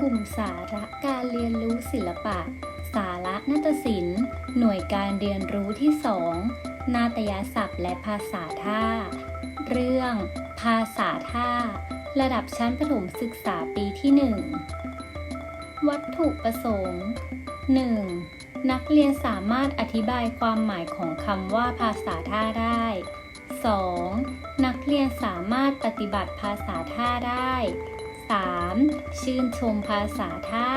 กลุ่มสาระการเรียนรู้ศิลปะ สาระนาฏศิลป์ หน่วยการเรียนรู้ที่ 2 นาตยศัพท์และภาษาท่า เรื่อง ภาษาท่า ระดับชั้นประถมศึกษาปีที่ 1 วัตถุประสงค์ 1. นักเรียนสามารถอธิบายความหมายของคำว่าภาษาท่าได้ 2. นักเรียนสามารถปฏิบัติภาษาท่าได้ 3. ชื่นชมภาษาท่า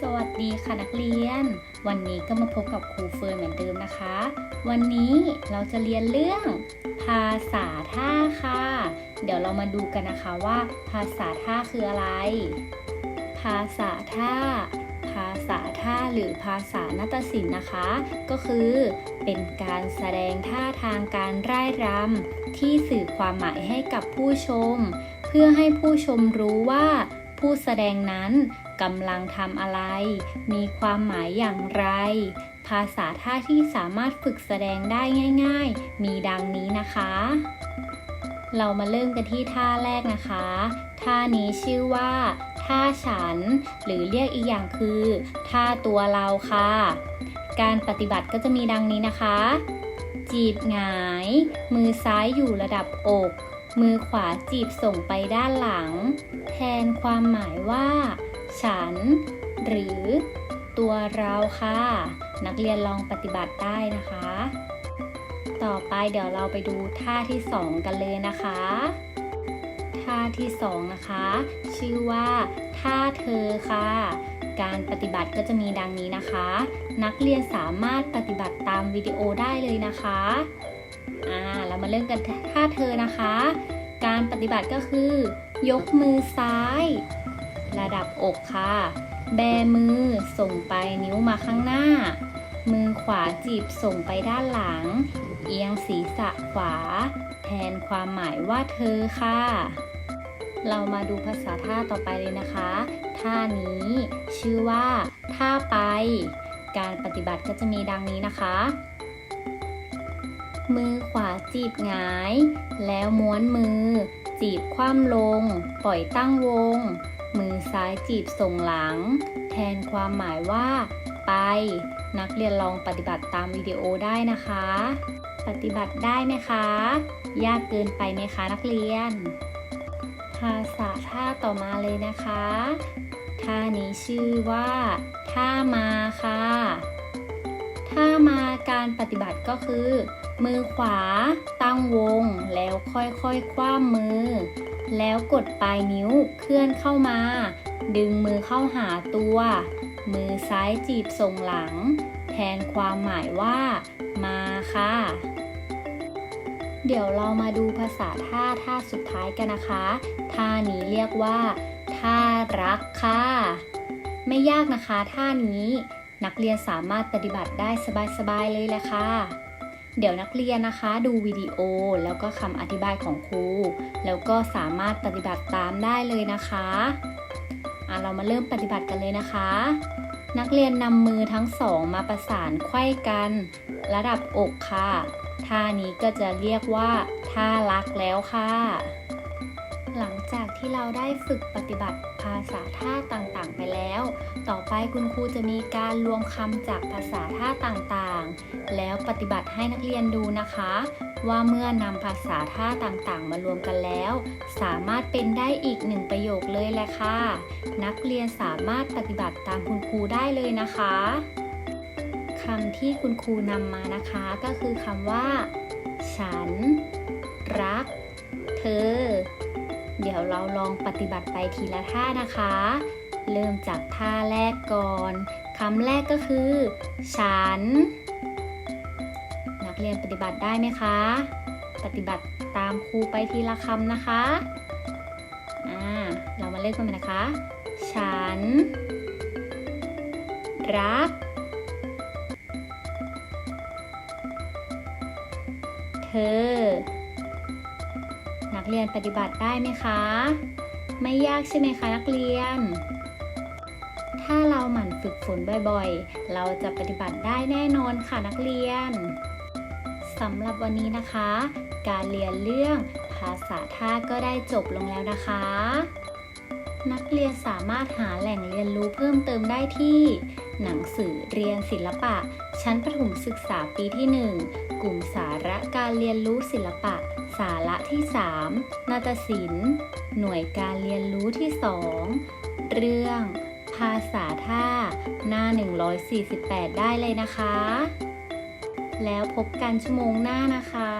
สวัสดีค่ะนักเรียน วันนี้ก็มาพบกับครูเฟิร์นเหมือนเดิมนะคะ วันนี้เราจะเรียนเรื่อง ภาษาท่าค่ะ เดี๋ยวเรามาดูกันนะคะว่า ภาษาท่าคืออะไร ภาษาท่า ภาษาท่าหรือภาษานาฏศิลป์นะคะ ก็คือเป็นการแสดงท่าทางการร่ายรำที่สื่อความหมายให้กับผู้ชม เพื่อให้ผู้ชมรู้ว่าผู้แสดงนั้นกำลังทำอะไร มีความหมายอย่างไร ภาษาท่าที่สามารถฝึกแสดงได้ง่าย ๆ มีดังนี้นะคะ เรามาเริ่มกันที่ท่าแรกนะคะ ท่านี้ชื่อว่า ท่าฉัน หรือเรียกอีกอย่างคือ ท่าตัวเราค่ะ การปฏิบัติก็จะมีดังนี้นะคะ จีบหงาย มือซ้ายอยู่ระดับอก มือขวาจีบส่งไปด้านหลัง แทนความหมายว่า ฉัน หรือ ตัวเราค่ะ นักเรียนลองปฏิบัติได้นะคะ ต่อไปเดี๋ยวเราไปดูท่าที่ 2 กันเลยนะคะ ท่าที่ 2 นะคะ ชื่อว่า ท่าเธอค่ะ การปฏิบัติก็จะมีดังนี้นะคะ นักเรียนสามารถปฏิบัติตามวิดีโอได้เลยนะคะ อ่าเรามาเริ่มกันท่าเธอนะคะ การปฏิบัติก็คือ ยกมือซ้าย ระดับอกค่ะ แบมือส่งไปนิ้วมาข้างหน้า มือขวาจีบส่งไปด้านหลัง เอียงศีรษะขวา แทนความหมายว่าเธอค่ะ เรามาดูภาษาท่าต่อไปเลยนะคะ ท่านี้ชื่อว่า ท่าไป การปฏิบัติก็จะมีดังนี้นะคะ มือขวาจีบหงาย แล้วม้วนมือ จีบคว่ำลง ปล่อยตั้งวง มือซ้ายจีบส่งหลัง แทนความหมายว่า ไป นักเรียนลองปฏิบัติตามวิดีโอได้นะคะ ปฏิบัติได้ไหมคะ ยากเกินไปไหมคะนักเรียน ภาษาท่าต่อมาเลยนะคะ ท่านี้ชื่อว่าท่ามาค่ะท่ามาการปฏิบัติก็คือ มือขวาตั้งวงแล้วค่อยๆคคว้ามือ แล้วกดปลายนิ้วเคลื่อนเข้ามา ดึงมือเข้าหาตัว มือซ้ายจีบส่งหลัง แทนความหมายว่า มาค่ะ เดี๋ยวเรามาดูภาษาท่าท่าสุดท้ายกันนะคะ ท่านี้เรียกว่า ท่ารักค่ะ ไม่ยากนะคะท่านี้ นักเรียนสามารถปฏิบัติได้สบายๆเลยแหละค่ะ เดี๋ยวนักเรียนนะคะดูวิดีโอแล้วก็คำอธิบายของครู แล้วก็สามารถปฏิบัติตามได้เลยนะคะอะเรามาเริ่มปฏิบัติกันเลยนะคะ นักเรียนนำมือทั้งสองมาประสานไขว้กัน ระดับอกค่ะ ท่านี้ก็จะเรียกว่าท่ารักแล้วค่ะ หลังจากที่เราได้ฝึกปฏิบัติภาษาท่าต่างๆ ไปแล้ว ต่อไปคุณครูจะมีการรวมคำจากภาษาท่าต่างๆ แล้วปฏิบัติให้นักเรียนดูนะคะ ว่าเมื่อนำภาษาท่าต่างๆ มารวมกันแล้ว สามารถเป็นได้อีกหนึ่งประโยคเลยแหละค่ะ นักเรียนสามารถปฏิบัติตามคุณครูได้เลยนะคะคำที่คุณครูนำมานะคะก็คือคำว่า ฉัน รัก เธอ เดี๋ยวเราลองปฏิบัติไปทีละท่านะคะ เริ่มจากท่าแรกก่อนคำแรกก็คือ ฉัน นักเรียนปฏิบัติได้ไหมคะ ปฏิบัติตามครูไปทีละคำนะคะอ่าเรามาเล่นกันนะคะ ฉัน รัก เธอ เรียนปฏิบัติได้ไหมคะ ไม่ยากใช่ไหมคะนักเรียน ถ้าเราหมั่นฝึกฝนบ่อยๆ เราจะปฏิบัติได้แน่นอนค่ะนักเรียนสำหรับวันนี้นะคะ การเรียนเรื่องภาษาท่าก็ได้จบลงแล้วนะคะ นักเรียนสามารถหาแหล่งเรียนรู้เพิ่มเติมได้ที่ หนังสือเรียนศิลปะ ชั้นประถมศึกษาปีที่ 1 กลุ่มสาระการเรียนรู้ศิลปะ สาระที่ 3 นาฏศิลป์ หน่วยการเรียนรู้ที่ 2 เรื่อง ภาษาท่า หน้า 148 ได้เลยนะคะ แล้วพบกันชั่วโมงหน้านะคะ